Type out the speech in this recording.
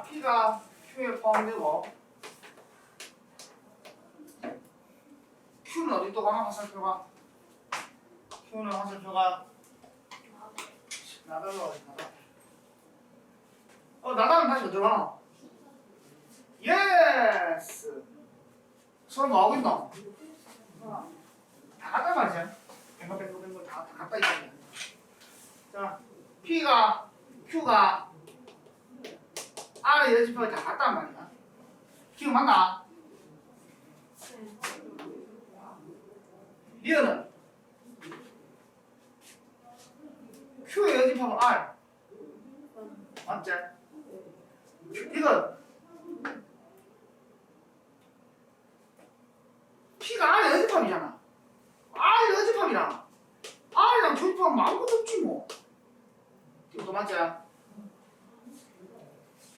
자, P가 Q에 포함되고 Q는 어디 또 가나 화살표가? Q는 화살표가 나달로 어디 나달. 어 나달은 다시 어디로 가나? 예스. 서로 뭐 하고 있나? 다 갔단 말이지. 뱅글뱅글뱅글 다, 다 갔다 있잖아. 자, P가 Q가 아랑 여자친구가 다 갔단 말이야. 기억맞나? 리얼은 Q의 여집합은 R 맞지? 이거 P가 R 여집합이잖아 R 여집합이랑 R랑 조집합은 아무것도 없지 뭐 이거 맞지?